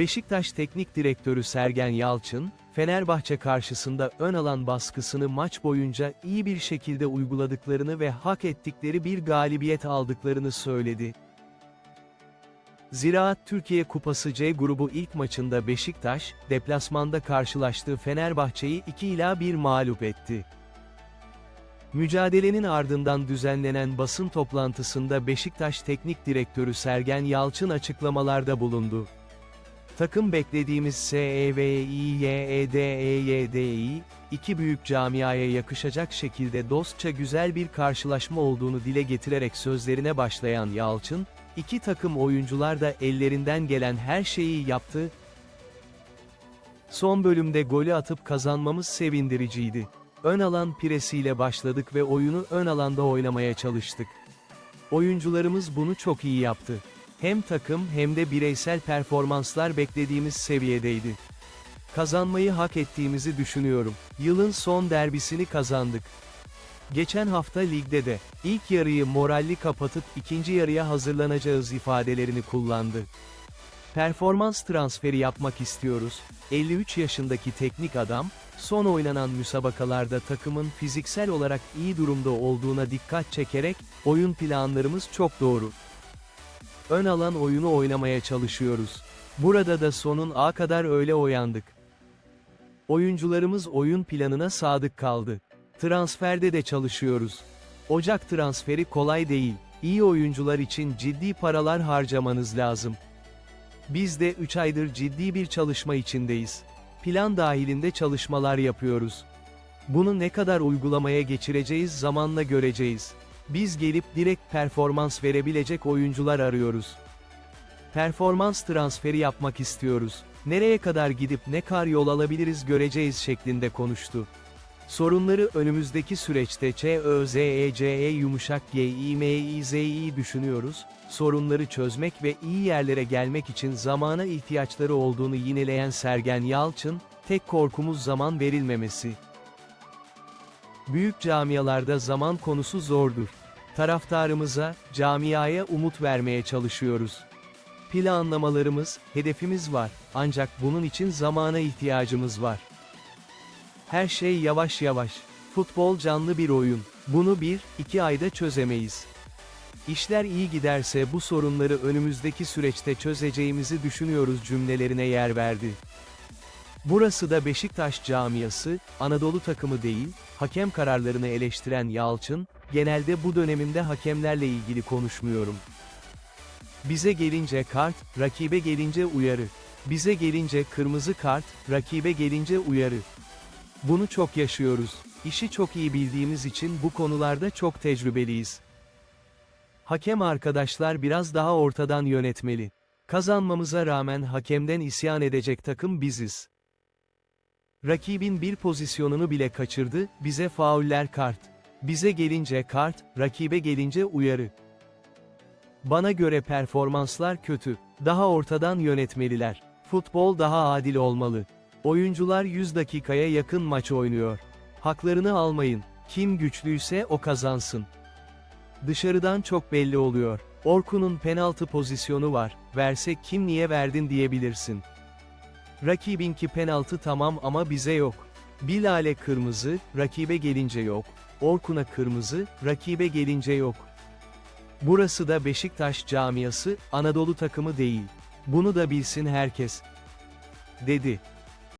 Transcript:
Beşiktaş Teknik Direktörü Sergen Yalçın, Fenerbahçe karşısında ön alan baskısını maç boyunca iyi bir şekilde uyguladıklarını ve hak ettikleri bir galibiyet aldıklarını söyledi. Ziraat Türkiye Kupası C grubu ilk maçında Beşiktaş, deplasmanda karşılaştığı Fenerbahçe'yi 2 ila 1 mağlup etti. Mücadelenin ardından düzenlenen basın toplantısında Beşiktaş Teknik Direktörü Sergen Yalçın açıklamalarda bulundu. Takım beklediğimiz E SEVİYEDEYDİ, iki büyük camiaya yakışacak şekilde dostça güzel bir karşılaşma olduğunu dile getirerek sözlerine başlayan Yalçın, iki takım oyuncular da ellerinden gelen her şeyi yaptı. Son bölümde golü atıp kazanmamız sevindiriciydi. Ön alan piresiyle başladık ve oyunu ön alanda oynamaya çalıştık. Oyuncularımız bunu çok iyi yaptı. Hem takım hem de bireysel performanslar beklediğimiz seviyedeydi. Kazanmayı hak ettiğimizi düşünüyorum. Yılın son derbisini kazandık. Geçen hafta ligde de, ilk yarıyı moralli kapatıp ikinci yarıya hazırlanacağız ifadelerini kullandı. Performans transferi yapmak istiyoruz. 53 yaşındaki teknik adam, son oynanan müsabakalarda takımın fiziksel olarak iyi durumda olduğuna dikkat çekerek, oyun planlarımız çok doğru. Ön alan oyunu oynamaya çalışıyoruz. Burada da sonun A kadar öyle oyandık. Oyuncularımız oyun planına sadık kaldı. Transferde de çalışıyoruz. Ocak transferi kolay değil. İyi oyuncular için ciddi paralar harcamanız lazım. Biz de 3 aydır ciddi bir çalışma içindeyiz. Plan dahilinde çalışmalar yapıyoruz. Bunu ne kadar uygulamaya geçireceğiz zamanla göreceğiz. Biz gelip direkt performans verebilecek oyuncular arıyoruz. Performans transferi yapmak istiyoruz. Nereye kadar gidip ne kar yol alabiliriz göreceğiz şeklinde konuştu. Sorunları önümüzdeki süreçte ÇÖZECE yumuşak GİMİZİ düşünüyoruz, sorunları çözmek ve iyi yerlere gelmek için zamana ihtiyaçları olduğunu yineleyen Sergen Yalçın, tek korkumuz zaman verilmemesi. Büyük camialarda zaman konusu zordur. Taraftarımıza, camiaya umut vermeye çalışıyoruz. Planlamalarımız, hedefimiz var, ancak bunun için zamana ihtiyacımız var. Her şey yavaş yavaş. Futbol canlı bir oyun. Bunu bir, iki ayda çözemeyiz. İşler iyi giderse bu sorunları önümüzdeki süreçte çözeceğimizi düşünüyoruz cümlelerine yer verdi. Burası da Beşiktaş camiası, Anadolu takımı değil, hakem kararlarını eleştiren Yalçın, genelde bu dönemimde hakemlerle ilgili konuşmuyorum. Bize gelince kart, rakibe gelince uyarı. Bize gelince kırmızı kart, rakibe gelince uyarı. Bunu çok yaşıyoruz. İşi çok iyi bildiğimiz için bu konularda çok tecrübeliyiz. Hakem arkadaşlar biraz daha ortadan yönetmeli. Kazanmamıza rağmen hakemden isyan edecek takım biziz. Rakibin bir pozisyonunu bile kaçırdı, bize fauller kart. Bize gelince kart, rakibe gelince uyarı. Bana göre performanslar kötü. Daha ortadan yönetmeliler. Futbol daha adil olmalı. Oyuncular 100 dakikaya yakın maç oynuyor. Haklarını almayın. Kim güçlüyse o kazansın. Dışarıdan çok belli oluyor. Orkun'un penaltı pozisyonu var. Verse kim niye verdin diyebilirsin. Rakibinki penaltı tamam ama bize yok. Bilal'e kırmızı, rakibe gelince yok. Orkun'a kırmızı, rakibe gelince yok. Burası da Beşiktaş camiası, Anadolu takımı değil. Bunu da bilsin herkes. Dedi.